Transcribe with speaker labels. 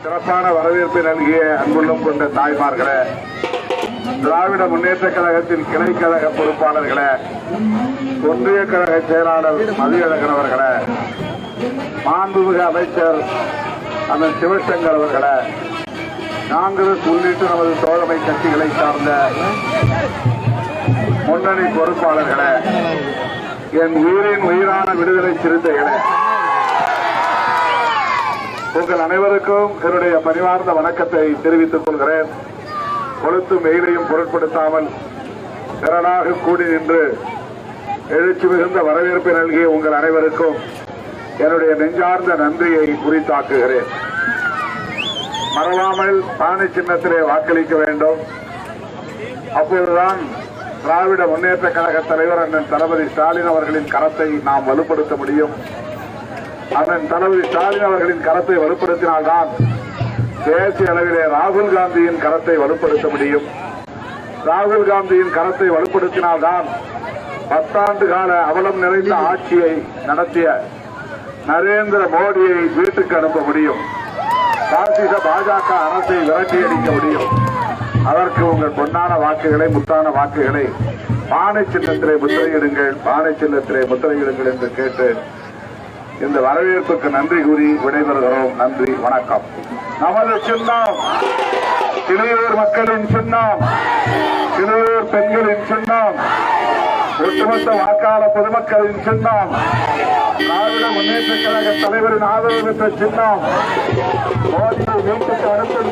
Speaker 1: சிறப்பான வரவேற்பை நல்கிய அன்புள்ளம் கொண்ட தாய்மார்களே திராவிட முன்னேற்ற கழகத்தின் கிளை கழக பொறுப்பாளர்களே ஒன்றிய கழக செயலாளர் மதியழகன் அவர்களே மாண்புமிகு அமைச்சர் அண்ணன் சிவசங்கர் அவர்களே காங்கிரஸ் உள்ளிட்ட நமது தோழமை கட்சிகளை சார்ந்த முன்னணி பொறுப்பாளர்களே என் உயிரின் உயிரான விடுதலை சிறுத்தைகளே உங்கள் அனைவருக்கும் என்னுடைய பணிவார்ந்த வணக்கத்தை தெரிவித்துக் கொள்கிறேன். கொளுத்தும் வெயிலையும் பொருட்படுத்தாமல் திரளாக கூடி நின்று எழுச்சி மிகுந்த வரவேற்பை நல்கிய உங்கள் அனைவருக்கும் என்னுடைய நெஞ்சார்ந்த நன்றியை குறித்தாக்குகிறேன். மறவாமல் பானை சின்னத்திலே வாக்களிக்க வேண்டும். அப்போதுதான் திராவிட முன்னேற்ற கழக தலைவர் அண்ணன் தளபதி ஸ்டாலின் அவர்களின் கரத்தை நாம் வலுப்படுத்த முடியும். அண்ணன் தளபதி ஸ்டாலின் அவர்களின் கரத்தை வலுப்படுத்தினால்தான் தேசிய அளவிலே ராகுல் காந்தியின் கரத்தை வலுப்படுத்த முடியும். ராகுல் காந்தியின் கரத்தை வலுப்படுத்தினால்தான் பத்தாண்டு கால அவலம் நிறைந்த ஆட்சியை நடத்திய நரேந்திர மோடியை வீட்டுக்கு அனுப்ப முடியும். பாசிச பாஜக அரசை விரட்டி அடிக்க முடியும். அதற்கு உங்கள் பொன்னான வாக்குகளை முத்தான வாக்குகளை பானை சின்னத்திலே முத்திரையிடுங்கள் பானை சின்னத்திலே முத்திரையிடுங்கள் என்று கேட்டு இந்த வரவேற்புக்கு நன்றி கூறி விடைபெறுகிறோம். நன்றி வணக்கம். நமது சின்னம் இளையோர் மக்களின் சின்னம் இளையோர் பெண்களின் சின்னம் ஒட்டுமொத்த வாக்காளர் பொதுமக்களின் சின்னம் திராவிட முன்னேற்ற கழக தலைவரின் ஆதரவு பெற்ற சின்னம் மோடியை வீட்டுக்கு அனுப்பும்